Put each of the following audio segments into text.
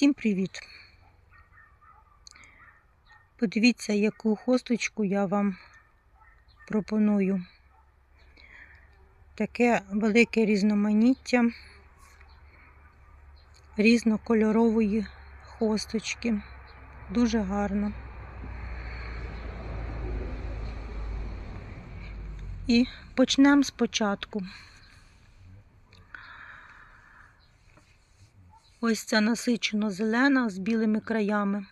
Всім привіт! Подивіться, яку хосточку я вам пропоную. Таке велике різноманіття різнокольорової хосточки. Дуже гарно. І почнемо спочатку. Ось ця насичено зелена з білими краями.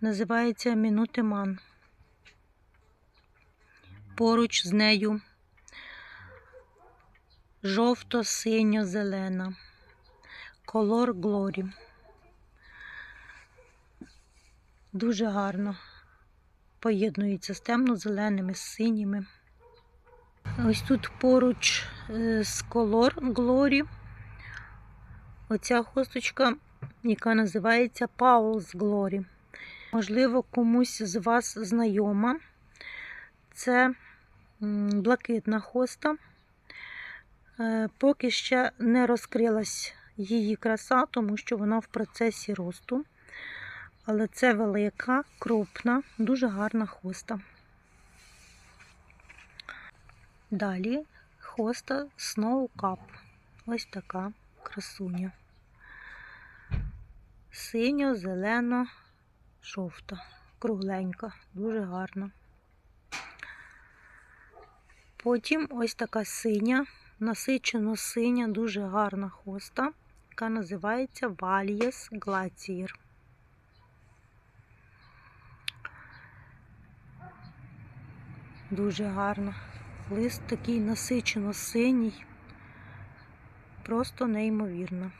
Називається Мінутиман. Поруч з нею жовто-синьо-зелена. Колор Глорі. Дуже гарно поєднується з темно-зеленими, з синіми. Ось тут поруч е, з колор Глорі. Оця хусточка, яка називається Paul's Glory. Можливо, комусь з вас знайома. Це блакитна хоста. Е, поки ще не розкрилась її краса, тому що вона в процесі росту. Але це велика, крупна, дуже гарна хоста. Далі хоста Snow Cup. Ось така красуня. Синьо, зелено, жовта, кругленька, дуже гарна. Потім ось така синя, насичено синя, дуже гарна хоста, яка називається Вальєс Glacier. Дуже гарна. Лист такий насичено синій, просто неймовірно.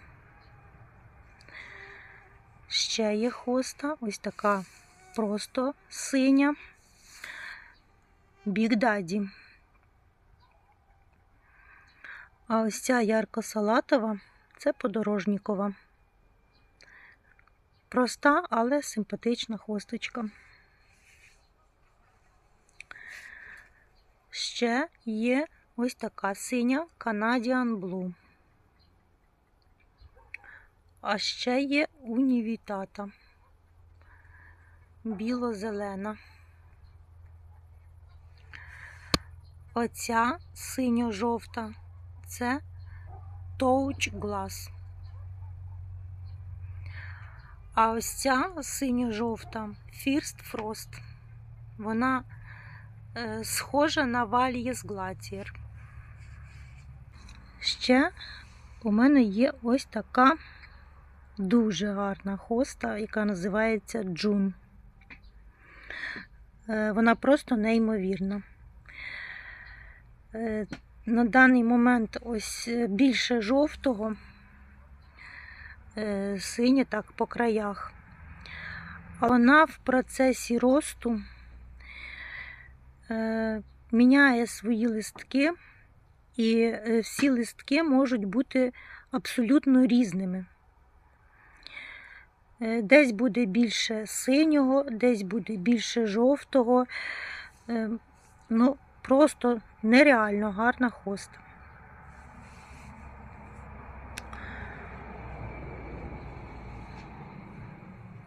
Ще є хоста, ось така просто синя Big Daddy. А ось ця ярко-салатова це подорожнікова. Проста, але симпатична хосточка. Ще є ось така синя Canadian Blue. А ще є унівітата. Біло-зелена. Оця синьо-жовта це Touch Glass. А ось ця синьо-жовта First Frost. Вона е, схожа на Valies Glacier. Ще у мене є ось така дуже гарна хоста, яка називається Джун. Е, Вона просто неймовірна. Е, На даний момент ось більше жовтого, е, синє так по краях. А вона в процесі росту е, міняє свої листки, і е, всі листки можуть бути абсолютно різними. Е, Десь буде більше синього, десь буде більше жовтого. Е, Ну, просто нереально гарна хоста.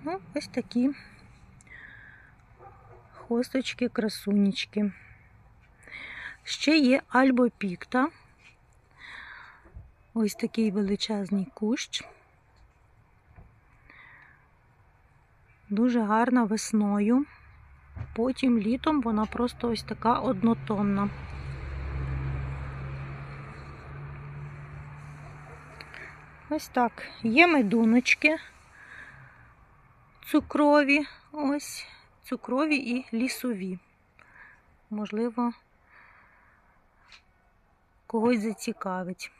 Ну, ось такі хосточки, красунечки. Ще є альбопікта. Ось такий величезний кущ. Дуже гарна весною. Потім літом вона просто ось така однотонна. Ось так. Є медуночки цукрові, ось цукрові і лісові. Можливо, когось зацікавить.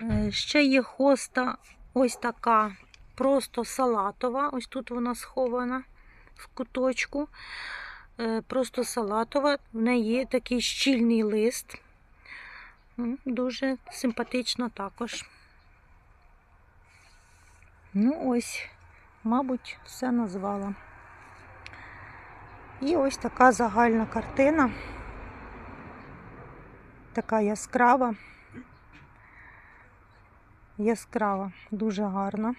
Е, Ще є хоста ось така просто салатова. Ось тут вона схована в куточку. Е, Просто салатова. В неї є такий щільний лист. Дуже симпатично також. Ну, ось, мабуть, все назвала. І ось така загальна картина. Така яскрава. Яскрава, дуже гарна.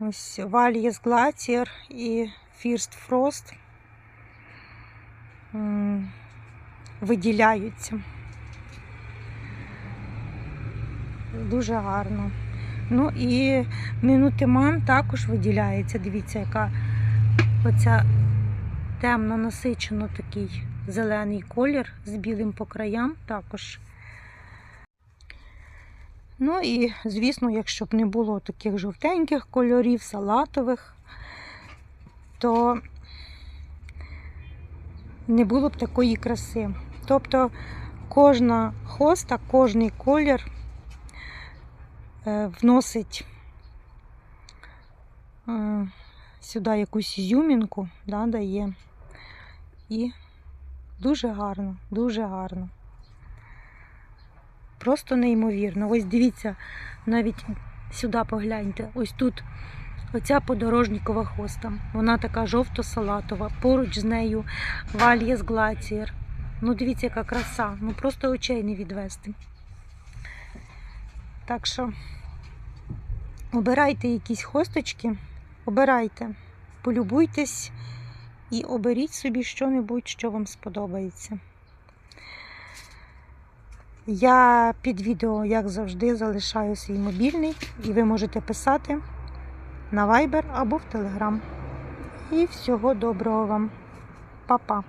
Ось Valies Glacier і Frost м, виділяються. Дуже гарно. Ну і Мінутиман також виділяється. Дивіться, яка оця темно насичено такий зелений колір з білим по краям також. Ну і, звісно, якщо б не було таких жовтеньких кольорів, салатових, то не було б такої краси. Тобто кожна хоста, кожний колір е, вносить е, сюди якусь ізюмінку, да, дає. І дуже гарно, дуже гарно. Просто неймовірно. Ось дивіться, навіть сюди погляньте. Ось тут оця подорожникова хоста. Вона така жовто-салатова. Поруч з нею вальєс глацієр. Ну, дивіться, яка краса. Ну просто очей не відвести. Так що обирайте якісь хосточки, обирайте, полюбуйтесь і оберіть собі що-небудь, що вам сподобається. Я під відео, як завжди, залишаю свій мобільний, і ви можете писати на Viber або в Telegram. І всього доброго вам. Па-па!